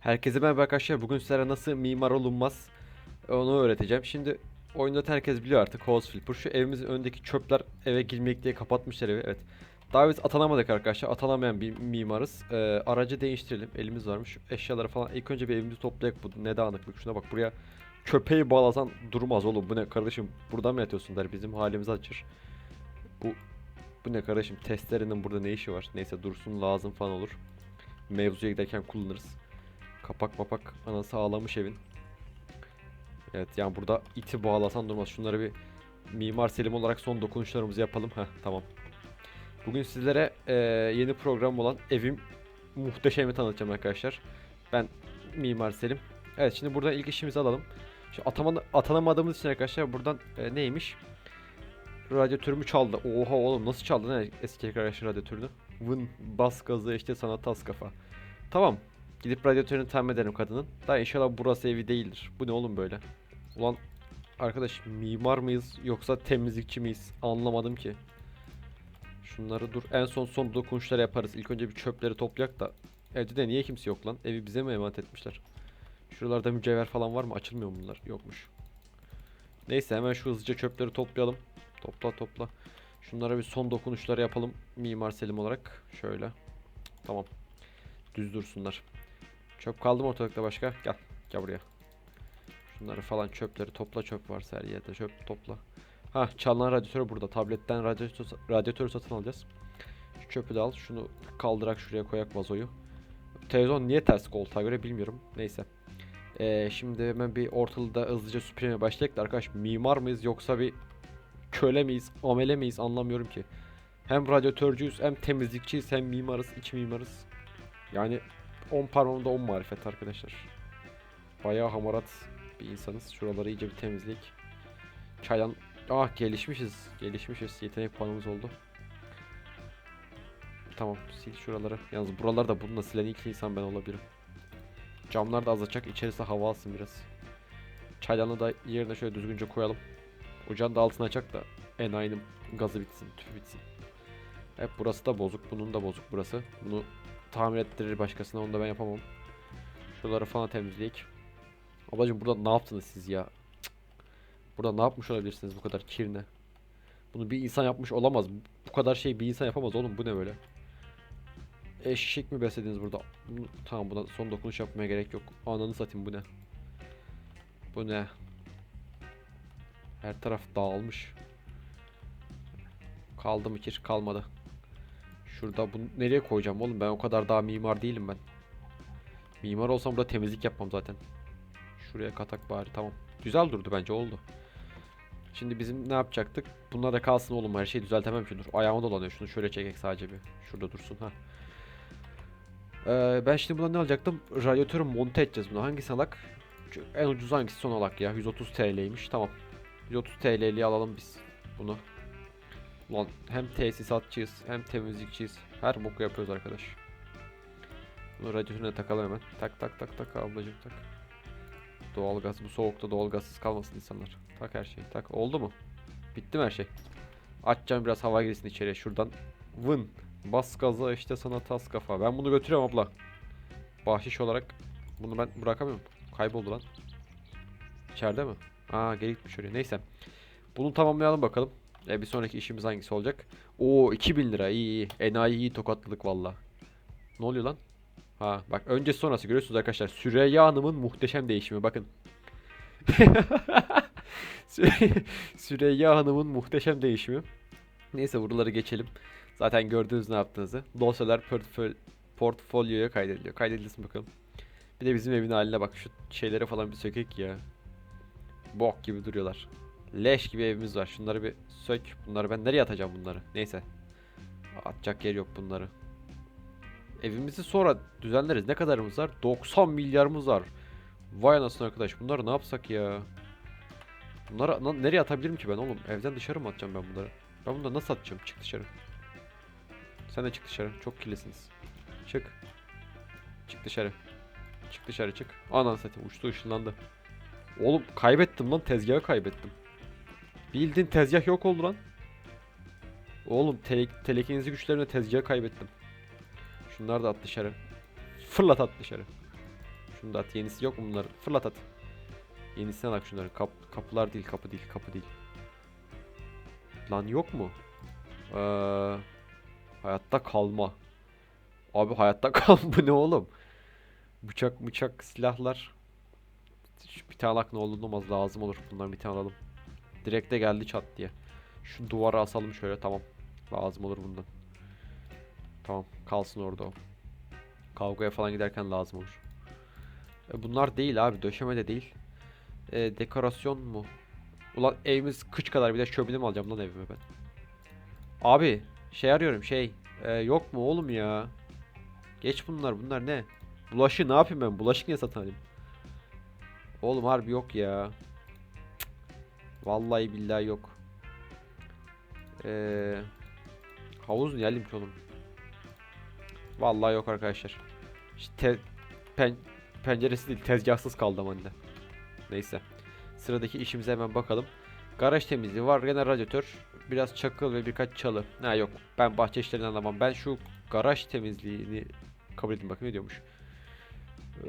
Herkese merhaba arkadaşlar. Bugün sizlere nasıl mimar olunmaz onu öğreteceğim. Şimdi oyunda herkes biliyor artık House Flipper. Şu evimizin önündeki çöpler eve girmek diye kapatmışlar evi. Evet. Daha biz atanamadık arkadaşlar. Atanamayan bir mimarız. Ee, aracı değiştirelim. Elimiz varmış. Eşyaları falan ilk önce bir evimizi toplayak. Bu ne dağınıklık. Şuna bak buraya köpeği bağlasan durmaz oğlum. Bu ne kardeşim? Burada mı yatıyorsun der. Bizim halimizi açır. Bu bu ne kardeşim? Testerenin burada ne işi var? Neyse dursun lazım falan olur. Mevzuya giderken kullanırız. Kapak mapak anası ağlamış evin. Evet yani burada iti bağlasan durmaz. Şunları bir Mimar Selim olarak son dokunuşlarımızı yapalım. Heh tamam. Bugün sizlere eee, yeni program olan Evim Muhteşem'i tanıtacağım arkadaşlar. Ben Mimar Selim. Evet şimdi buradan ilk işimizi alalım. Şu atama, atanamadığımız için arkadaşlar buradan e, neymiş? Radyatörümü çaldı. Oha oğlum nasıl çaldı ne eski arkadaşlar radyatörünü? Vın bas gazı işte sana tas kafa. Tamam. Gidip radyatörünü tamir ederim kadının. Daha inşallah burası evi değildir. Bu ne oğlum böyle? Ulan arkadaş mimar mıyız yoksa temizlikçi miyiz? Anlamadım ki. Şunları dur. En son son dokunuşları yaparız. İlk önce bir çöpleri toplayak da. Evde de niye kimse yok lan? Evi bize mi emanet etmişler? Şuralarda mücevher falan var mı? Açılmıyor mu bunlar? Yokmuş. Neyse hemen şu hızlıca çöpleri toplayalım. Topla topla. Şunlara bir son dokunuşları yapalım. Mimar Selim olarak. Şöyle. Tamam. Düz dursunlar. Çöp kaldı mı ortalıkta başka? Gel. Gel buraya. Şunları falan çöpleri topla çöp varsa her yerde çöp topla. Ha çalınan radyatör burada. Tabletten radyatör, radyatörü satın alacağız. Şu çöpü de al. Şunu kaldırak şuraya koyak vazoyu. Televizyon niye ters koltuğa göre bilmiyorum. Neyse. Ee, şimdi hemen bir ortalıkta hızlıca süpürmeye başlayalım da arkadaş mimar mıyız yoksa bir köle miyiz, amele miyiz anlamıyorum ki. Hem radyatörcüyüz hem temizlikçiyiz hem mimarız, iç mimarız. Yani 10 parmağımda 10 marifet arkadaşlar. Bayağı hamarat bir insanız. Şuraları iyice bir temizleyik. Çaydan... Ah gelişmişiz. Gelişmişiz. Yetenek puanımız oldu. Tamam sil şuraları. Yalnız buralarda bununla silen ilk insan ben olabilirim. Camlar da azalacak. İçerisi hava alsın biraz. Çaydanlığı da yerine şöyle düzgünce koyalım. Ocağın da altına açacak da enayinin gazı bitsin, tüpü bitsin. Hep burası da bozuk. Bunun da bozuk burası. Bunu tamir ettirir başkasına onu da ben yapamam. Şuraları falan temizleyek. Ablacım burada ne yaptınız siz ya? Burada ne yapmış olabilirsiniz bu kadar kirne? Bunu bir insan yapmış olamaz. Bu kadar şey bir insan yapamaz oğlum bu ne böyle? Eşek mi beslediniz burada? Tamam buna son dokunuş yapmaya gerek yok. Ananı satayım bu ne? Bu ne? Her taraf dağılmış. Kaldı mı kir? Kalmadı. Şurada bunu nereye koyacağım oğlum? Ben o kadar daha mimar değilim ben. Mimar olsam burada temizlik yapmam zaten. Şuraya katak bari tamam. Güzel durdu bence oldu. Şimdi bizim ne yapacaktık? Bunlar da kalsın oğlum her şeyi düzeltemem ki dur. Ayağıma dolanıyor şunu şöyle çekek sadece bir. Şurada dursun ha. Ee, ben şimdi buna ne alacaktım? Radyatörü monte edeceğiz bunu. Hangisi alak? Şu en ucuz hangisi son alak ya? 130 TL'ymiş. Tamam. 130 TL'liye alalım biz bunu. Lan hem tesisatçıyız hem temizlikçiyiz. Her boku yapıyoruz arkadaş. Bunu radyatörüne takalım hemen. Tak tak tak tak ablacım tak. Doğalgaz bu soğukta doğalgazsız kalmasın insanlar. Tak her şey tak. Oldu mu? Bitti mi her şey? Açacağım biraz hava girsin içeriye şuradan. Vın. Bas gaza işte sana tas kafa. Ben bunu götürüyorum abla. Bahşiş olarak. Bunu ben bırakamıyorum. Kayboldu lan. İçeride mi? Aa geri gitmiş oraya. Neyse. Bunu tamamlayalım bakalım. E, bir sonraki işimiz hangisi olacak? Oo 2000 lira iyi iyi. Enayi iyi tokatladık valla. Ne oluyor lan? Ha bak önce sonrası görüyorsunuz arkadaşlar. Süreyya Hanım'ın muhteşem değişimi bakın. Süre- Süreyya Hanım'ın muhteşem değişimi. Neyse buraları geçelim. Zaten gördünüz ne yaptığınızı. Dosyalar portföy portfolyoya kaydediliyor. Kaydedilsin bakalım. Bir de bizim evin haline bak. Şu şeylere falan bir sökek ya. Bok gibi duruyorlar. Leş gibi evimiz var. Şunları bir sök. Bunları ben nereye atacağım bunları? Neyse. Atacak yer yok bunları. Evimizi sonra düzenleriz. Ne kadarımız var? 90 milyarımız var. Vay anasını arkadaş. Bunları ne yapsak ya? Bunları nereye atabilirim ki ben oğlum? Evden dışarı mı atacağım ben bunları? Ben bunları nasıl atacağım? Çık dışarı. Sen de çık dışarı. Çok kirlisiniz. Çık. Çık dışarı. Çık dışarı çık. Anan satayım uçtu ışınlandı. Oğlum kaybettim lan tezgahı kaybettim. Bildiğin tezgah yok oldu lan. Oğlum tele telekinezi güçlerimle tezgahı kaybettim. Şunları da at dışarı. Fırlat at dışarı. Şunu da at. Yenisi yok mu bunların? Fırlat at. Yenisine bak şunların. Kap, kapılar değil, kapı değil, kapı değil. Lan yok mu? Ee, hayatta kalma. Abi hayatta kalma bu ne oğlum? Bıçak bıçak silahlar. Bir tane ne olmaz lazım olur. Bundan bir tane alalım. Direkt de geldi çat diye. Şu duvara asalım şöyle tamam. Lazım olur bundan. Tamam kalsın orada o. Kavgaya falan giderken lazım olur. E, bunlar değil abi döşeme de değil. E, dekorasyon mu? Ulan evimiz kıç kadar bir de şömine mi alacağım lan evime ben? Abi şey arıyorum şey. E, yok mu oğlum ya? Geç bunlar bunlar ne? Bulaşı ne yapayım ben? Bulaşık niye satın alayım? Oğlum harbi yok ya. Vallahi billahi yok. Ee, havuz alayım ki oğlum? Vallahi yok arkadaşlar. İşte te- pen- penceresi değil tezgahsız kaldı ama anne. Neyse. Sıradaki işimize hemen bakalım. Garaj temizliği var. Gene radyatör. Biraz çakıl ve birkaç çalı. Ha yok. Ben bahçe işlerinden anlamam. Ben şu garaj temizliğini kabul edin bakayım ne diyormuş. Ee,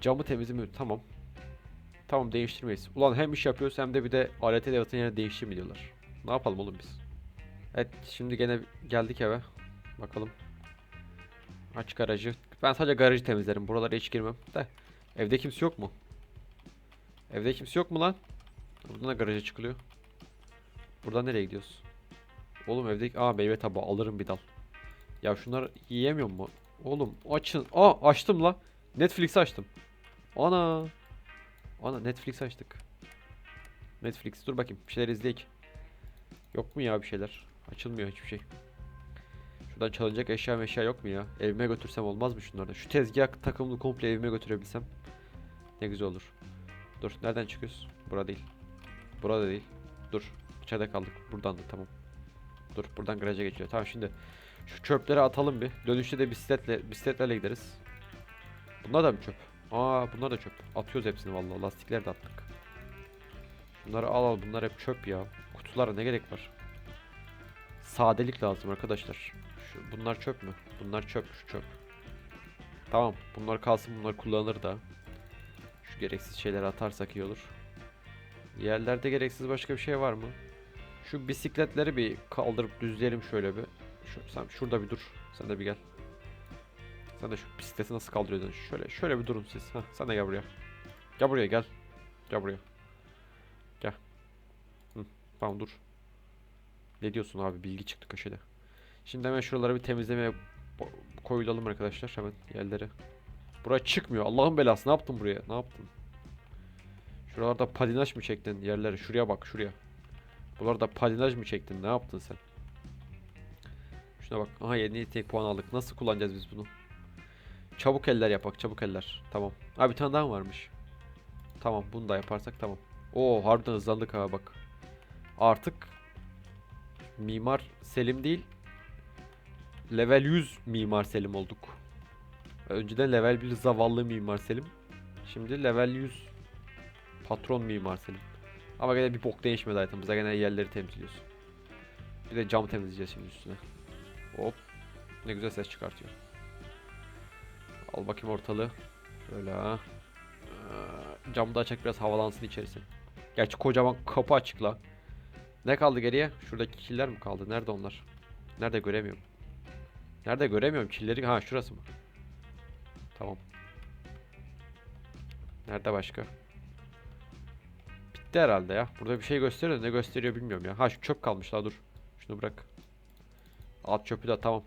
camı temizlemi tamam. Tamam değiştirmeyiz. Ulan hem iş yapıyoruz hem de bir de alet edevatın yerine değiştirme diyorlar. Ne yapalım oğlum biz? Evet şimdi gene geldik eve. Bakalım. Aç garajı. Ben sadece garajı temizlerim. Buralara hiç girmem. De. Evde kimse yok mu? Evde kimse yok mu lan? Buradan da garaja çıkılıyor. Buradan nereye gidiyoruz? Oğlum evde... Aa meyve tabağı alırım bir dal. Ya şunları yiyemiyor mu? Oğlum açın. Aa açtım la. Netflix açtım. Ana. Ana Netflix açtık. Netflix dur bakayım bir şeyler izleyek. Yok mu ya bir şeyler? Açılmıyor hiçbir şey. Şuradan çalınacak eşya meşya yok mu ya? Evime götürsem olmaz mı şunları? Şu tezgah takımını komple evime götürebilsem. Ne güzel olur. Dur nereden çıkıyoruz? Bura değil. Burada değil. Dur. İçeride kaldık. Buradan da tamam. Dur buradan garaja geçiyor. Tamam şimdi şu çöpleri atalım bir. Dönüşte de bisikletle bisikletlerle gideriz. Bunlar da mı çöp? Aa bunlar da çöp. Atıyoruz hepsini vallahi. Lastikleri de attık. Şunları al al bunlar hep çöp ya. Kutulara ne gerek var? Sadelik lazım arkadaşlar. Şu, bunlar çöp mü? Bunlar çöp, şu çöp. Tamam, bunlar kalsın, bunlar kullanılır da. Şu gereksiz şeyleri atarsak iyi olur. Yerlerde gereksiz başka bir şey var mı? Şu bisikletleri bir kaldırıp düzleyelim şöyle bir. Şu, sen şurada bir dur. Sen de bir gel. Sen de şu bisikleti nasıl kaldırıyordun? Şöyle şöyle bir durun siz. Hah, sen de gel buraya. Gel buraya gel. Gel buraya. Gel. Hı, tamam dur. Ne diyorsun abi? Bilgi çıktı köşede. Şimdi hemen şuraları bir temizlemeye koyulalım arkadaşlar hemen yerlere. Buraya çıkmıyor. Allah'ın belası. Ne yaptın buraya? Ne yaptın? Şuralarda patinaj mı çektin yerlere? Şuraya bak şuraya. Buralarda patinaj mı çektin? Ne yaptın sen? Şuna bak. Aha yeni yetenek puan aldık. Nasıl kullanacağız biz bunu? Çabuk eller yapak. Çabuk eller. Tamam. Ha bir tane daha mı varmış? Tamam bunu da yaparsak tamam. Oo harbiden hızlandık ha bak. Artık Mimar Selim değil Level 100 Mimar Selim olduk. Önceden level 1 zavallı Mimar Selim. Şimdi level 100 Patron Mimar Selim. Ama gene bir bok değişmedi hayatımızda. Gene yerleri temizliyoruz. Bir de cam temizleyeceğiz şimdi üstüne. Hop. Ne güzel ses çıkartıyor. Al bakayım ortalığı. Şöyle ha. Ee, Camı da açak biraz havalansın içerisi. Gerçi kocaman kapı açık la. Ne kaldı geriye? Şuradaki killer mi kaldı? Nerede onlar? Nerede göremiyorum. Nerede göremiyorum killeri? Ha şurası mı? Tamam. Nerede başka? Bitti herhalde ya. Burada bir şey gösteriyor ne gösteriyor bilmiyorum ya. Ha şu çöp kalmış daha dur. Şunu bırak. Alt çöpü de tamam.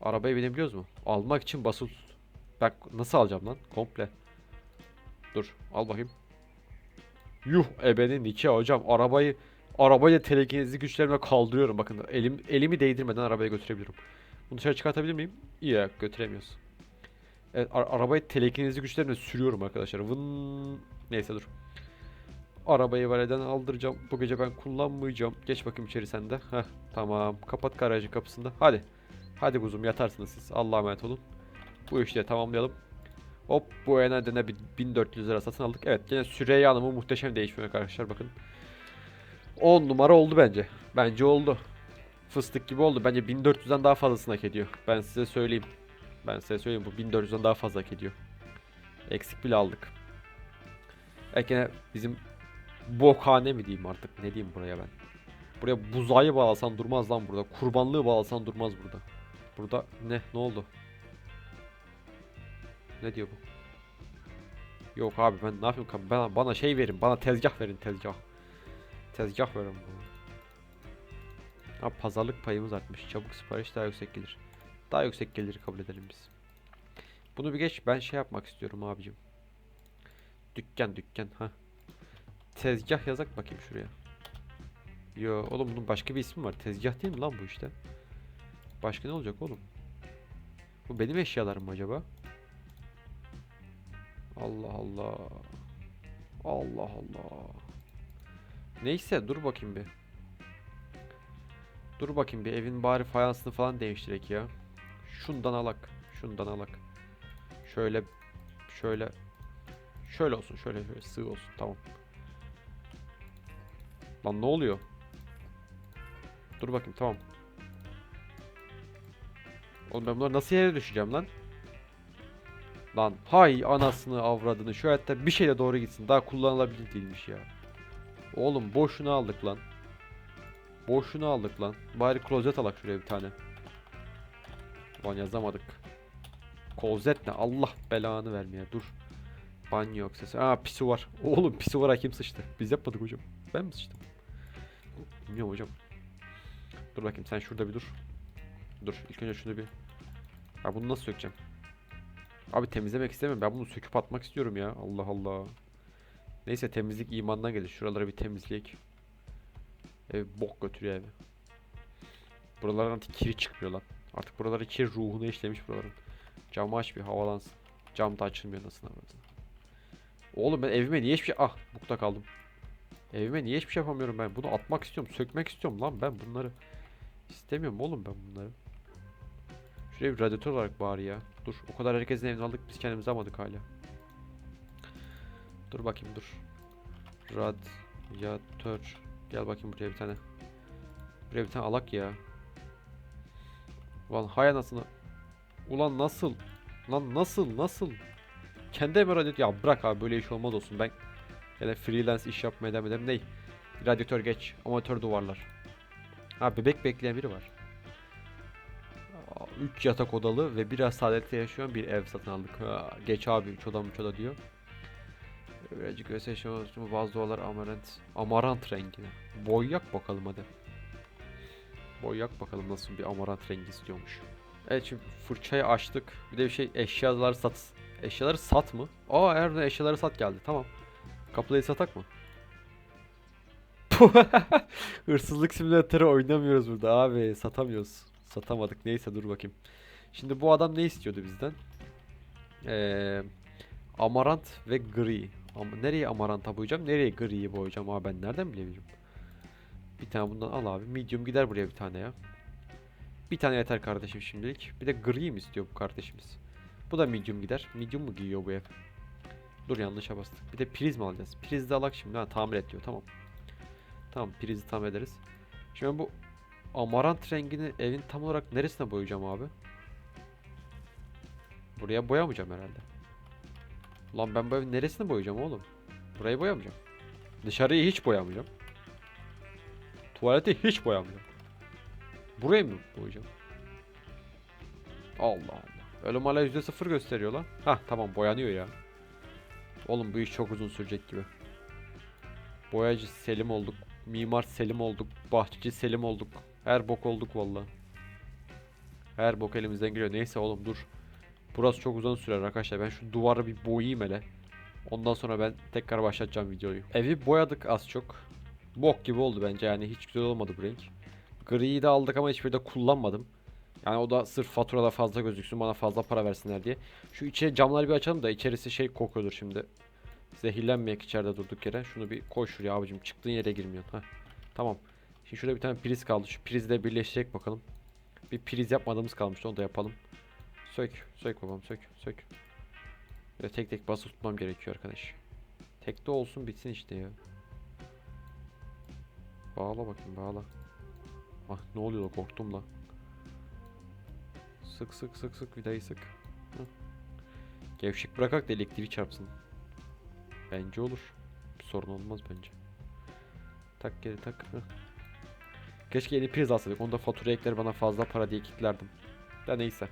Arabaya binebiliyoruz mu? Almak için basılı tut. Ben nasıl alacağım lan? Komple. Dur al bakayım. Yuh ebenin iki hocam arabayı arabayı telekinezi güçlerimle kaldırıyorum bakın elim elimi değdirmeden arabaya götürebilirim. Bunu dışarı çıkartabilir miyim? İyi götüremiyoruz. Evet arabayı telekinezi güçlerimle sürüyorum arkadaşlar. Vın neyse dur. Arabayı valeden aldıracağım. Bu gece ben kullanmayacağım. Geç bakayım içeri sen de. Heh tamam. Kapat garajın kapısında. Hadi. Hadi kuzum yatarsınız siz. Allah'a emanet olun. Bu işi de tamamlayalım. Hop bu enadene bir 1400 lira satın aldık. Evet yine Süreyya Hanım'ın muhteşem değişmiyor arkadaşlar bakın. 10 numara oldu bence. Bence oldu. Fıstık gibi oldu. Bence 1400'den daha fazlasını hak ediyor. Ben size söyleyeyim. Ben size söyleyeyim bu 1400'den daha fazla hak ediyor. Eksik bile aldık. Belki yine bizim bokhane mi diyeyim artık ne diyeyim buraya ben. Buraya buzayı bağlasan durmaz lan burada. Kurbanlığı bağlasan durmaz burada. Burada ne ne oldu? Ne diyor bu? Yok abi ben ne yapayım? Bana, bana şey verin. Bana tezgah verin tezgah. Tezgah verin bana. Abi pazarlık payımız artmış. Çabuk sipariş daha yüksek gelir. Daha yüksek geliri kabul edelim biz. Bunu bir geç. Ben şey yapmak istiyorum abicim. Dükkan dükkan ha. Tezgah yazak bakayım şuraya. Yo oğlum bunun başka bir ismi var. Tezgah değil mi lan bu işte? Başka ne olacak oğlum? Bu benim eşyalarım acaba? Allah Allah. Allah Allah. Neyse dur bakayım bir. Dur bakayım bir evin bari fayansını falan değiştirek ya. Şundan alak. Şundan alak. Şöyle şöyle şöyle olsun. Şöyle şöyle sığ olsun. Tamam. Lan ne oluyor? Dur bakayım tamam. Oğlum ben bunları nasıl yere düşeceğim lan? Lan hay anasını avradını şu hayatta bir şeyle doğru gitsin. Daha kullanılabilir değilmiş ya. Oğlum boşuna aldık lan. Boşuna aldık lan. Bari klozet alak şuraya bir tane. Lan yazamadık. Klozet ne? Allah belanı vermeye. Dur. Banyo yok sesi. Aa pisuvar. Oğlum pisuvara kim sıçtı? Biz yapmadık hocam. Ben mi sıçtım? Bilmiyorum hocam. Dur bakayım sen şurada bir dur. Dur ilk önce şunu bir. Ya bunu nasıl sökeceğim? Abi temizlemek istemiyorum. Ben bunu söküp atmak istiyorum ya. Allah Allah. Neyse temizlik imandan gelir. Şuraları bir temizleyek. Ev bok götürüyor evi. Buralardan artık kiri çıkmıyor lan. Artık buraları kir ruhuna işlemiş buraların. Camı aç bir havalansın. Cam da açılmıyor nasıl avradını. Oğlum ben evime niye hiçbir şey... Ah bukta kaldım. Evime niye hiçbir şey yapamıyorum ben? Bunu atmak istiyorum. Sökmek istiyorum lan ben bunları. İstemiyorum oğlum ben bunları. Şuraya bir radyatör olarak bari ya. Dur o kadar herkesin evini aldık biz kendimiz almadık hala. Dur bakayım dur. Radyatör. Gel bakayım buraya bir tane. Buraya bir tane alak ya. Ulan hay anasını. Ulan nasıl? Lan nasıl nasıl? Kendi evime radyatör. Ya bırak abi böyle iş olmaz olsun. Ben yani freelance iş yapmaya devam edelim. Ney? Radyatör geç. Amatör duvarlar. Ha bebek bekleyen biri var. 3 yatak odalı ve biraz saadette yaşayan bir ev satın aldık. Ha, geç abi 3 oda 3 oda diyor. Birazcık göğse yaşaması bazı duvarlar amarant, amarant rengine. Boyak bakalım hadi. Boyak bakalım nasıl bir amarant rengi istiyormuş. Evet şimdi fırçayı açtık. Bir de bir şey eşyalar sat. Eşyaları sat mı? Aa Erdoğan eşyaları sat geldi tamam. Kapılayı satak mı? Hırsızlık simülatörü oynamıyoruz burada abi. Satamıyoruz. Satamadık. Neyse dur bakayım. Şimdi bu adam ne istiyordu bizden? Ee, amarant ve gri. Ama nereye amaranta boyayacağım? Nereye griyi boyayacağım abi ben nereden bilebilirim? Bir tane bundan al abi. Medium gider buraya bir tane ya. Bir tane yeter kardeşim şimdilik. Bir de gri mi istiyor bu kardeşimiz? Bu da medium gider. Medium mu giyiyor bu ev? Dur yanlışa bastık. Bir de priz mi alacağız? Priz de alak şimdi. Ha, tamir et diyor. Tamam. Tamam prizi tamir ederiz. Şimdi bu amarant rengini evin tam olarak neresine boyayacağım abi? Buraya boyamayacağım herhalde. Lan ben bu evin neresine boyayacağım oğlum? Burayı boyamayacağım. Dışarıyı hiç boyamayacağım. Tuvaleti hiç boyamayacağım. Burayı mı boyayacağım? Allah Allah. Ölüm hala %0 gösteriyor lan. Hah tamam boyanıyor ya. Oğlum bu iş çok uzun sürecek gibi. Boyacı Selim olduk. Mimar Selim olduk. Bahçeci Selim olduk. Her bok olduk valla. Her bok elimizden geliyor. Neyse oğlum dur. Burası çok uzun sürer arkadaşlar. Ben şu duvarı bir boyayayım hele. Ondan sonra ben tekrar başlatacağım videoyu. Evi boyadık az çok. Bok gibi oldu bence yani hiç güzel olmadı bu renk. Griyi de aldık ama hiçbir de kullanmadım. Yani o da sırf faturada fazla gözüksün bana fazla para versinler diye. Şu içeri camları bir açalım da içerisi şey kokuyordur şimdi. Zehirlenmeyek içeride durduk yere. Şunu bir koy şuraya abicim. Çıktığın yere girmiyorsun. Heh. Tamam. Şimdi şurada bir tane priz kaldı. Şu prizle birleşecek bakalım. Bir priz yapmadığımız kalmıştı. Onu da yapalım. Sök. Sök babam. Sök. Sök. Böyle tek tek basıp tutmam gerekiyor arkadaş. Tek de olsun bitsin işte ya. Bağla bakayım bağla. Ah ne oluyor da korktum la. Sık sık sık sık vidayı sık. Hı. Gevşek bırakak da elektriği çarpsın. Bence olur. Sorun olmaz bence. Tak geri tak. Hı. Keşke yeni priz alsaydık. Onda fatura ekler bana fazla para diye kilitlerdim. Da neyse.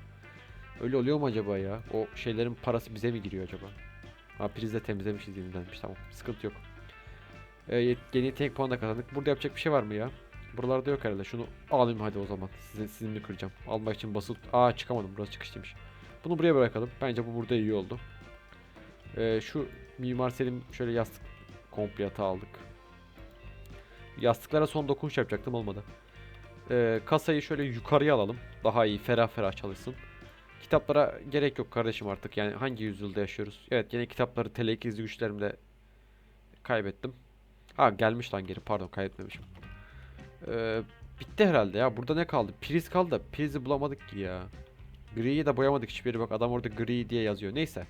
Öyle oluyor mu acaba ya? O şeylerin parası bize mi giriyor acaba? Ha prizde temizlemişiz yenilenmiş tamam. Sıkıntı yok. Ee, yeni yetenek puanı da kazandık. Burada yapacak bir şey var mı ya? Buralarda yok herhalde. Şunu alayım hadi o zaman. Sizin, sizinle kıracağım. Almak için basıp... Aa çıkamadım. Burası çıkışlıymış. Bunu buraya bırakalım. Bence bu burada iyi oldu. Ee, şu Mimar Selim şöyle yastık komple yatağı aldık. Yastıklara son dokunuş yapacaktım olmadı. Ee, kasayı şöyle yukarıya alalım. Daha iyi ferah ferah çalışsın. Kitaplara gerek yok kardeşim artık. Yani hangi yüzyılda yaşıyoruz? Evet yine kitapları telekizli güçlerimle kaybettim. Ha gelmiş lan geri pardon kaybetmemişim. Ee, bitti herhalde ya. Burada ne kaldı? Priz kaldı da prizi bulamadık ki ya. Gri'yi de boyamadık hiçbir yere bak adam orada gri diye yazıyor. Neyse.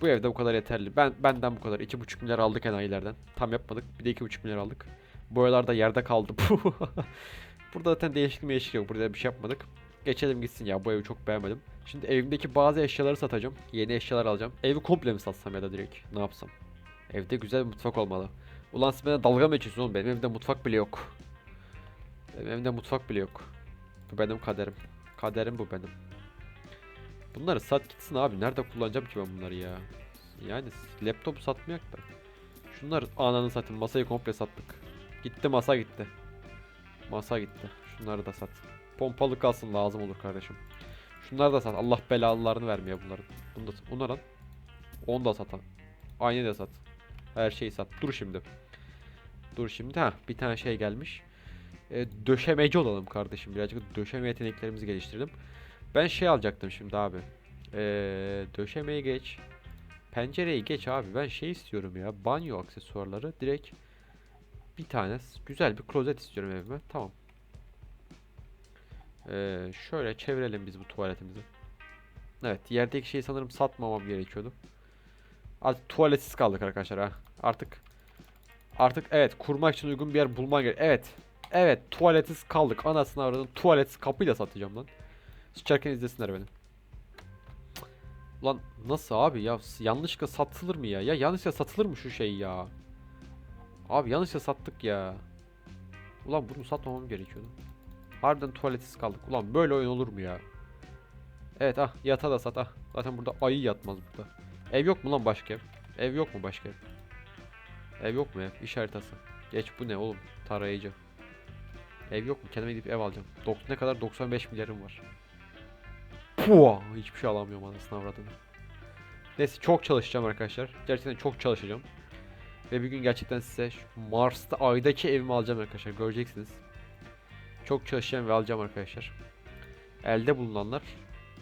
Bu evde bu kadar yeterli. Ben benden bu kadar. 2,5 milyar aldık enayilerden. Tam yapmadık. Bir de 2,5 milyar aldık. Boyalar da yerde kaldı. Burada zaten değişiklik değişiklik yok. Burada bir şey yapmadık. Geçelim gitsin ya. Bu evi çok beğenmedim. Şimdi evimdeki bazı eşyaları satacağım. Yeni eşyalar alacağım. Evi komple mi satsam ya da direkt? Ne yapsam? Evde güzel bir mutfak olmalı. Ulan siz bana dalga mı geçiyorsunuz oğlum? Benim evimde mutfak bile yok. Benim evimde mutfak bile yok. Bu benim kaderim. Kaderim bu benim. Bunları sat gitsin abi. Nerede kullanacağım ki ben bunları ya? Yani laptop satmayak da. Şunlar ananı satayım. Masayı komple sattık. Gitti masa gitti. Masa gitti. Şunları da sat. Pompalı kalsın lazım olur kardeşim. Şunları da sat. Allah belalarını vermiyor bunların. Bunu da Onu lan. Onu da sat. Aynı da sat. Her şeyi sat. Dur şimdi. Dur şimdi. Ha bir tane şey gelmiş. E, döşemeci olalım kardeşim. Birazcık döşeme yeteneklerimizi geliştirelim. Ben şey alacaktım şimdi abi. E, döşemeyi geç. Pencereyi geç abi. Ben şey istiyorum ya. Banyo aksesuarları. Direkt bir tane güzel bir klozet istiyorum evime. Tamam. Ee, şöyle çevirelim biz bu tuvaletimizi. Evet, yerdeki şeyi sanırım satmamam gerekiyordu. Artık tuvaletsiz kaldık arkadaşlar ha. Artık artık evet kurmak için uygun bir yer bulman gerek. Evet. Evet, tuvaletsiz kaldık. Anasını avradın. Tuvaletsiz kapıyı da satacağım lan. Sıçarken izlesinler beni. Ulan nasıl abi ya yanlışlıkla satılır mı ya? Ya yanlışlıkla satılır mı şu şey ya? Abi yanlışlıkla sattık ya. Ulan bunu satmamam gerekiyordu. Harbiden tuvaletsiz kaldık. Ulan böyle oyun olur mu ya? Evet ah yata da sat ah. Zaten burada ayı yatmaz burada. Ev yok mu lan başka ev? Ev yok mu başka ev? Ev yok mu ev? İş haritası. Geç bu ne oğlum? Tarayıcı. Ev yok mu? Kendime gidip ev alacağım. Dok ne kadar? 95 milyarım var. Puh! Hiçbir şey alamıyorum anasını avradını. Neyse çok çalışacağım arkadaşlar. Gerçekten çok çalışacağım. Ve bir gün gerçekten size Mars'ta aydaki evimi alacağım arkadaşlar. Göreceksiniz. Çok çalışacağım ve alacağım arkadaşlar. Elde bulunanlar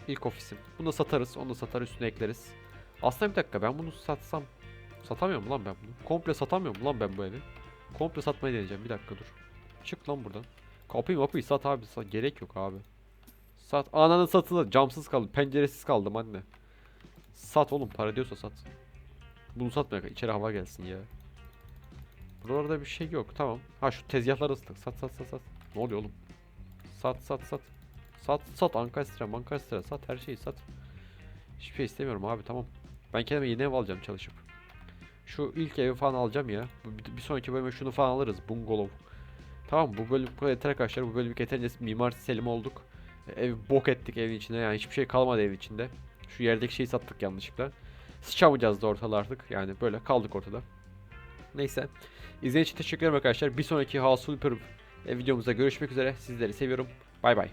ilk ofisim. Bunu satarız. Onu da satar üstüne ekleriz. Aslında bir dakika ben bunu satsam. Satamıyorum lan ben bunu. Komple satamıyorum lan ben bu evi. Komple satmayı deneyeceğim. Bir dakika dur. Çık lan buradan. Kapıyı mapıyı sat abi. Sat. Gerek yok abi. Sat. Ananın satılır. Camsız kaldım. Penceresiz kaldım anne. Sat oğlum. Para diyorsa sat. Bunu satmayak. İçeri hava gelsin ya. Buralarda bir şey yok. Tamam. Ha şu tezgahları ısıttık. Sat sat sat sat. Ne oluyor oğlum? Sat sat sat. Sat sat Ankastra Mankastra sat her şeyi sat. Hiçbir şey istemiyorum abi tamam. Ben kendime yeni ev alacağım çalışıp. Şu ilk evi falan alacağım ya. Bir, sonraki bölüme şunu falan alırız. Bungalov. Tamam bu bölüm bu yeter arkadaşlar. Bu bölüm yeterince Mimar Selim olduk. Ev bok ettik evin içinde. Yani hiçbir şey kalmadı evin içinde. Şu yerdeki şeyi sattık yanlışlıkla. Sıçamayacağız da ortalığı artık. Yani böyle kaldık ortada. Neyse. İzlediğiniz için teşekkür ederim arkadaşlar. Bir sonraki House Flipper e, videomuzda görüşmek üzere. Sizleri seviyorum. Bay bay.